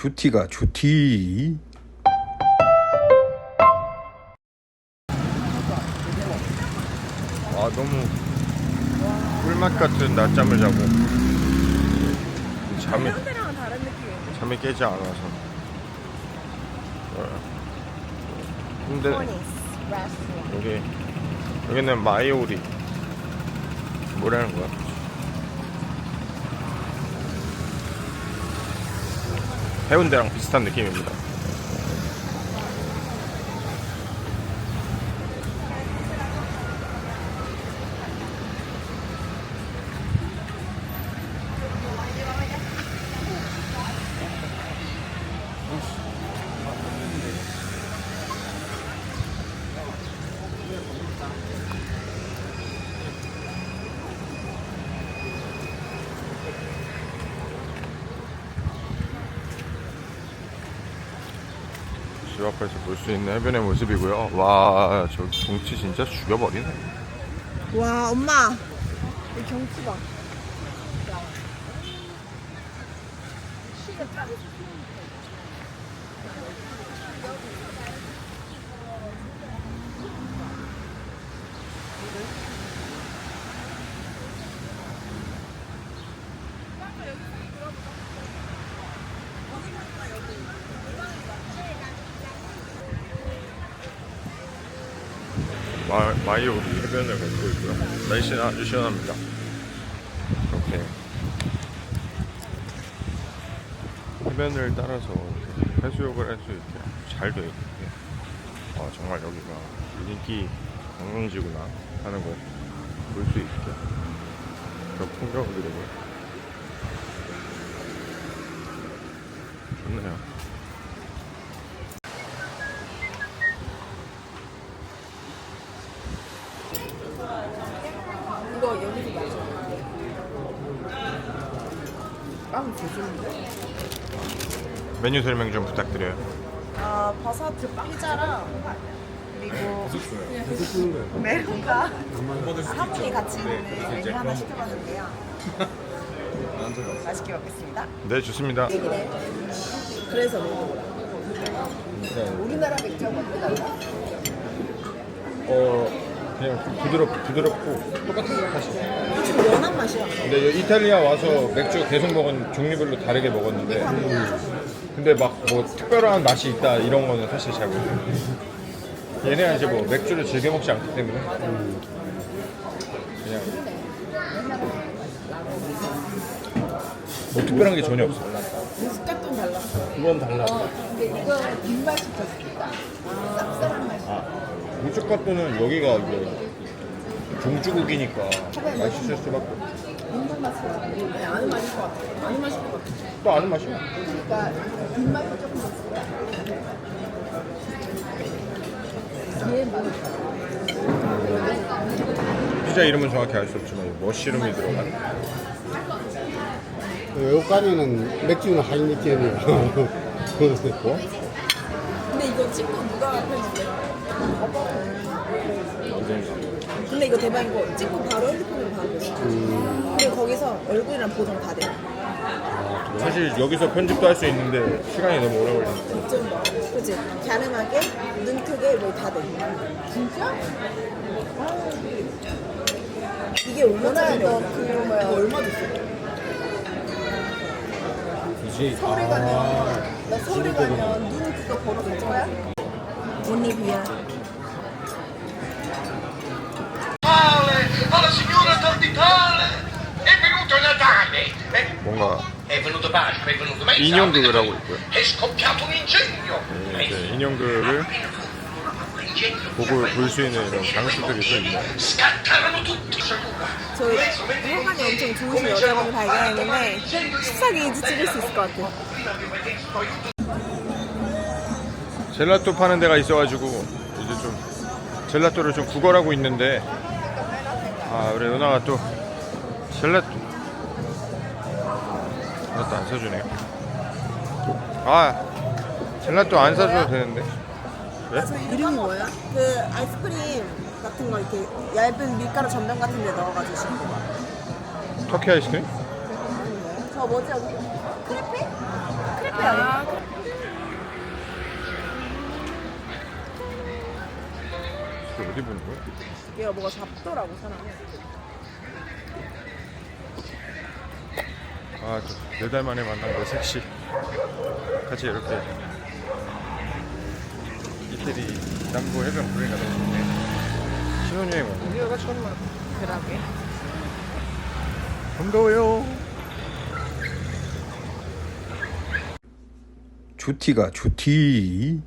주티가 주티. 아 너무 꿀맛 같은 낮잠을 자고 잠이. 잠이 깨지 않아서 어. 근데 여기 여기는 마이오리 뭐라는 거야? 해운대랑 비슷한 느낌입니다. 집 앞에서 볼 수 있는 해변의 모습이고요. 와, 저 경치 진짜 죽여버리네. 와 엄마 이 경치 봐. 마, 마이오리 해변을 걷고 있고요. 날씨는 아주 시원합니다. 이렇게 해변을 따라서 해수욕을 할 수 있게 잘 되어 있는데 아, 정말 여기가 인기 관광지구나 하는 걸 볼 수 있게 그런 풍경들이고요. 좋네요. 이거 여기서 맞아. 빵 조심인데? 메뉴 설명 좀 부탁드려요. 아 버섯 피자랑 그리고 메론과 하모니 같이 있는 메뉴 하나 시켜봤는데요. 맛있게 먹겠습니다. 네, 좋습니다. 그래서 먹어. 우리나라 맥주하고 달라? 어 그냥 좀 부드럽 부드럽고 똑같은 맛이. 좀 연한 맛이야. 근데 여기 이탈리아 와서 맥주 계속 먹은 종류별로 다르게 먹었는데 근데 막 뭐 특별한 맛이 있다 이런 거는 사실 잘 모르겠어요. 얘네가 이제 뭐 맥주를 즐겨 먹지 않기 때문에 그냥 뭐 특별한 게 전혀 없어. 무스카토는 달랐어. 그건 달라. 근데 이거 빈맛 시켰습니다. 아, 우측 것도는 여기가 이제 종주국이니까 맛있을 수밖에 없어. 인도 맛이야. 아니, 아는 맛일 것 같아. 아는 맛일 것 같아. 또 아는 맛이야. 그러니까 빈맛이 조금 있어. 뒤에 맛. 피자 이름은 정확히 알 수 없지만 머쉬룸이 들어간 여기까지는 맥주는 하이니켄이야. 뭐? 근데 이거 찍고 누가 편집해? 근데 이거 대박인 거 찍고 바로 핸드폰으로 바로 보시 그리고 거기서 얼굴이랑 보정 다 돼. 사실 여기서 편집도 할 수 있는데 시간이 너무 오래 걸리니까 좀 뭐, 그치? 갸름하게, 눈 크게 뭐 다 돼. 진짜? 이게 얼마짜리? 너그 뭐야? 얼마 줬어? 그지? 서울에 가면 나 서울에 가면 눈 그거 보러 갈 거야? 온리비아 Natale, alla signora d'Orditale! È venuto Natale! Eh, 뭔가 È venuto Pasqua, è venuto ma 인형극을 하고 있고요. È scoppiato un incendio! 네, 이제 인형극을 Incendio! 보고 볼 수 있는 이런 장수들이 또 있네요. Scattarono tutti! 저희 혈관이 엄청 좋으신 여자분을 발견했는데 14게이지 찍을 수 있을 것 같아요 젤라또 파는 데가 있어가지고 이제 좀 젤라또를 좀 구걸하고 있는데 아 우리 누나가 또 젤라또 젤라또 안 사주네요. 아 젤라또 안 사줘도 되는데 왜? 이름이 뭐예요? 그 아이스크림 같은 거 이렇게 얇은 밀가루 전병 같은 데 넣어가지고 주는 거 터키 아이스크림? 저 뭐지 여기? 크레페? 크레페 아니 야? 어디 보는 거야? 얘가 뭐가 잡더라고 사람을. 아, 네 달 만에 만난 그 섹시. 같이 이렇게 이태리 남부 해변 구경가 너무 좋네. 신혼여행 오고. 여기가 정말 그러게. 반가워요. 주티가 주티